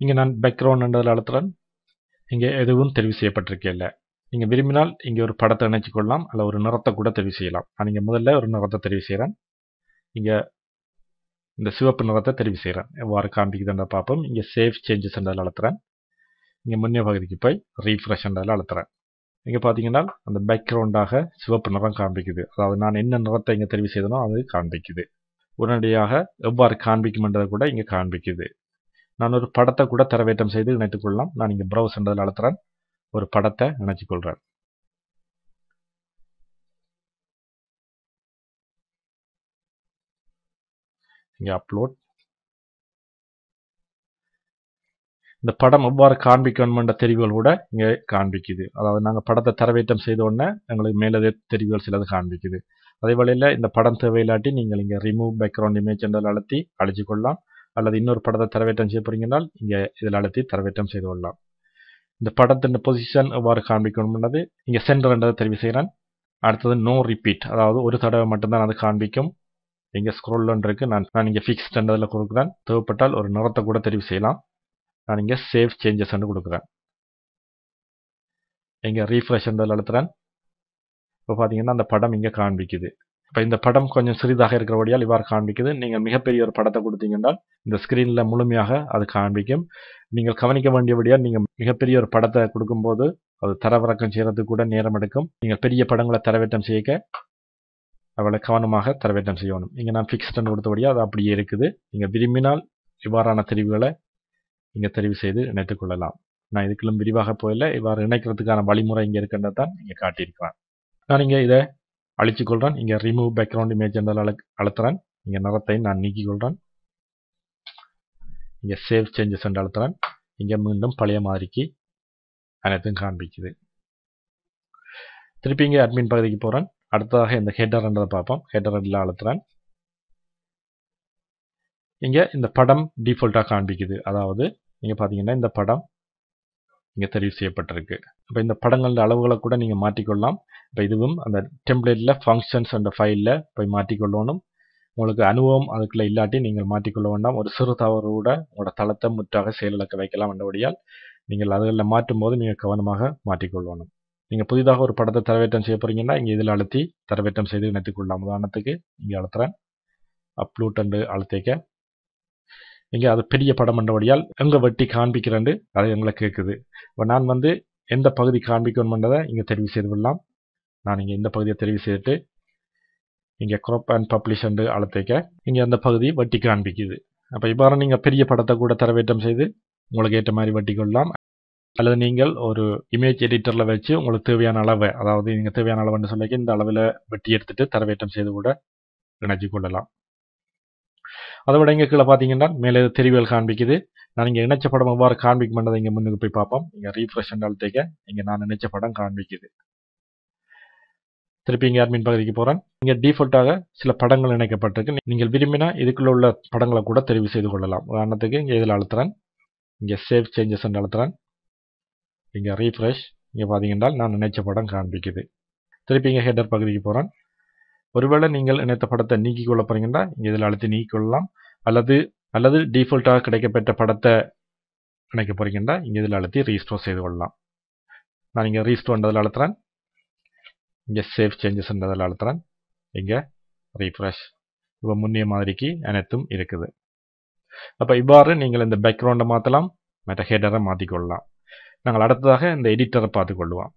இங்கே நான் பேக்ரவுண்ட் அழுத்துறேன். இங்கே எதுவும் தெரிவு செய்யப்பட்டிருக்கல நீங்கள் விரும்பினால் இங்கே ஒரு படத்தை இணைச்சு கொள்ளலாம் அல்ல ஒரு நிறத்தை கூட தெரிவு செய்யலாம். நான் இங்கே முதல்ல ஒரு நிறத்தை தெரிவு செய்கிறேன் இங்கே இந்த சிவப்பு நிறத்தை தெரிவு செய்கிறேன் எவ்வாறு காண்பிக்குதுன்ற பார்ப்போம். இங்கே சேவ் சேஞ்சஸ் என்றதில் அழுத்துறேன். இங்கே முன்னே பகுதிக்கு போய் ரீஃப்ரெஷ் என்றதில் அழுத்துறேன். இங்கே பார்த்தீங்கன்னா அந்த பேக்ரவுண்டாக சிவப்பு நிறம் காண்பிக்குது. அதாவது நான் என்ன நிறத்தை இங்கே தெரிவு செய்தனோ அது காண்பிக்குது. உடனடியாக எவ்வாறு காண்பிக்கும்ன்றதை கூட இங்கே காண்பிக்குது. நான் ஒரு படத்தை கூட தரவேற்றம் செய்து இணைத்துக் கொள்ளலாம். நான் இங்கே ப்ரௌஸ் என்றதில் அழுத்துறேன். ஒரு படத்தை இணைச்சிக் கொள்கிறேன் இங்கே அப்லோட் இந்த படம் எவ்வாறு காண்பிக்கணுமென்ற தெரிவுகள் கூட இங்கே காண்பிக்குது. அதாவது நாங்கள் படத்தை தரவேற்றம் செய்த உடனே எங்களுக்கு மேலதே தெரிவுகள் சிலது காண்பிக்குது. அதே வழியில் இந்த படம் தேவையில்லாட்டி நீங்கள் இங்கே ரிமூவ் பேக்ரவுண்ட் இமேஜ் என்றால் அழுத்தி அழிச்சு கொள்ளலாம். அல்லது இன்னொரு படத்தை தரவேற்றம் செய்ய போறீங்கன்னால் இங்கே இதில் அழுத்தி தரவேற்றம் செய்து கொள்ளலாம். இந்த படத்தின் பொசிஷன் எவ்வாறு காண்பிக்கணும்னது இங்கே சென்டர் என்றதை தெரிவு செய்கிறேன். அடுத்தது நோ ரிப்பீட் அதாவது ஒரு தடவை மட்டும்தான் அது காண்பிக்கும். இங்கே ஸ்க்ரோல் இருக்கு நான் நான் இங்கே ஃபிக்ஸ்ட் என்றதில் கொடுக்குறேன். தேவைப்பட்டால் ஒரு நிறத்தை கூட தெரிவு செய்யலாம். நான் இங்கே சேவ் சேஞ்சஸ் கொடுக்குறேன். இங்கே ரீஃப்ரெஷ் என்றதில் அழுத்துறேன். இப்போ பார்த்தீங்கன்னா அந்த படம் இங்கே காண்பிக்குது. இப்போ இந்த படம் கொஞ்சம் சிறிதாக இருக்கிறபடியால் இவ்வாறு காண்பிக்குது. நீங்கள் மிகப்பெரிய ஒரு படத்தை கொடுத்தீங்கன்னா இந்த ஸ்க்ரீனில் முழுமையாக அது காண்பிக்கும். நீங்கள் கவனிக்க வேண்டியபடியால் நீங்கள் மிகப்பெரிய ஒரு படத்தை கொடுக்கும்போது அது தரவிறக்கம் செய்கிறதுக்கு கூட நேரம் எடுக்கும். நீங்கள் பெரிய படங்களை தரவேற்றம் செய்ய அவளை கவனமாக தரவேற்றம் செய்யணும். இங்கே நான் ஃபிக்ஸ்டன் கொடுத்தபடியாக அது அப்படியே இருக்குது. நீங்கள் விரும்பினால் இவ்வாறான தெரிவுகளை இங்கே தெரிவு செய்து இணைத்துக்கொள்ளலாம் நான் இதுக்குள்ளும் விரிவாக போயில இவ்வாறு இணைக்கிறதுக்கான வழிமுறை இங்கே இருக்கின்றது தான் இங்கே காட்டியிருக்கிறேன் நான் இங்கே இதை அழிச்சு கொள்கிறேன் இங்கே ரிமூவ் பேக்ரவுண்ட் இமேஜ் என்றால் அழு அழுத்துறேன். இங்கே நிறத்தை நான் நீக்கி கொள்கிறேன் இங்கே சேவ் சேஞ்சஸ் என்று அழுத்துறேன். இங்கே மீண்டும் பழைய மாதிரிக்கு அனைத்தும் காண்பிக்குது. திருப்பி இங்கே அட்மின் பகுதிக்கு போகிறேன் அடுத்ததாக இந்த ஹெட்டர்ன்றதை பார்ப்போம். ஹெட்டர் எல்லாம் அழுத்துறேன். இங்கே இந்த படம் டிஃபால்ட்டாக காண்பிக்குது. அதாவது நீங்கள் பார்த்தீங்கன்னா இந்த படம் இங்கே தெரிவு செய்யப்பட்டிருக்கு. இப்போ இந்த படங்களில் அளவுகளை கூட நீங்கள் மாற்றிக்கொள்ளலாம். இப்போ இதுவும் அந்த டெம்ப்ளேட்டில் ஃபங்க்ஷன்ஸ் அந்த ஃபைலில் போய் மாற்றிக்கொள்ளணும். உங்களுக்கு அனுபவம் அதுக்குள்ளே இல்லாட்டி நீங்கள் மாற்றிக்கொள்ள வேண்டாம். ஒரு சிறு தவறோட உங்களோட தளத்தை முற்றாக செயலிழக்க வைக்கலாம் என்றபடியால் நீங்கள் அதுகளில் மாற்றும் போது நீங்கள் கவனமாக மாற்றிக்கொள்ளணும். நீங்கள் புதிதாக ஒரு படத்தை தரவேற்றம் செய்ய போகிறீங்கன்னா இங்கே இதில் அழுத்தி தரவேற்றம் செய்து இணைத்துக்கொள்ளலாம். உதாரணத்துக்கு இங்கே அழுத்துறேன். அப்லூட் அண்டு அழுத்திக்க இங்கே அது பெரிய படம் என்றபடியால் எங்கே வெட்டி காண்பிக்கிறேன் அது எங்களை கேட்குது. இப்போ நான் வந்து எந்த பகுதி காண்பிக்கணும்ன்றதை இங்கே தெரிவு செய்து கொள்ளலாம். நான் இங்கே இந்த பகுதியை தெரிவு செய்துட்டு இங்கே க்ரோப் அண்ட் பப்ளிஷ் என்று அழுத்திக்க இங்கே அந்த பகுதி வட்டி காண்பிக்குது. அப்போ இவ்வாறு நீங்கள் பெரிய படத்தை கூட தரவேற்றம் செய்து உங்களுக்கு ஏற்ற மாதிரி வட்டி கொள்ளலாம். அல்லது நீங்கள் ஒரு இமேஜ் எடிட்டரில் வச்சு உங்களுக்கு தேவையான அளவை அதாவது நீங்கள் தேவையான அளவுன்னு சொல்லிக்க இந்த அளவில் வெட்டி எடுத்துகிட்டு தரவேற்றம் செய்து கூட இணைச்சி கொள்ளலாம். அதை விட இங்கே கீழே பார்த்தீங்கன்னா மேலே தெரிவுகள் காண்பிக்குது. நான் இங்கே நினைச்ச படம் எவ்வாறு காண்பிக்கும் பண்ணதை இங்கே முன்னுக்கு போய் பார்ப்போம். இங்கே ரீஃப்ரெஷ் அழுத்திக்க இங்கே நான் நினைச்ச படம் காண்பிக்குது. திருப்பி இங்கே அட்மின் பகுதிக்கு போகிறேன் இங்கே டிஃபால்ட்டாக சில படங்கள் இணைக்கப்பட்டிருக்கு. நீங்கள் விரும்பினா இதுக்குள்ள உள்ள படங்களை கூட தெரிவு செய்து கொள்ளலாம். உதாரணத்துக்கு இங்கே இதில் அழுத்துறேன். இங்கே சேவ் சேஞ்சஸ் அழுத்துறேன். இங்கே ரீஃப்ரெஷ் இங்கே பார்த்தீங்கன்னா நான் நினைச்ச படம் காண்பிக்குது. திருப்பி இங்கே ஹெட்டர் பகுதிக்கு போகிறேன் ஒருவேளை நீங்கள் இணைத்த படத்தை நீக்கிக் கொள்ள போறீங்கன்னா இங்கே இதில் அழுத்தி நீக்கிக் கொள்ளலாம். அல்லது அல்லது டிஃபால்ட்டாக கிடைக்கப்பெற்ற படத்தை இணைக்க போறீங்கன்னா இங்கே இதில் அழுத்தி ரீஸ்டோர் செய்து கொள்ளலாம். நான் இங்கே ரீஸ்டோர்ன்றதில் அழுத்துறேன். இங்கே சேவ் சேஞ்சஸ்ன்றதில் அழுத்துறேன். இங்கே ரீஃப்ரெஷ் இப்போ முன்னிய மாதிரிக்கு அனைத்தும் இருக்குது. அப்போ இவ்வாறு நீங்கள் இந்த பேக்ரவுண்டை மாற்றலாம் மற்ற ஹெடரை மாற்றிக்கொள்ளலாம் நாங்கள் அடுத்ததாக இந்த எடிட்டரை பார்த்துக்கொள்வோம்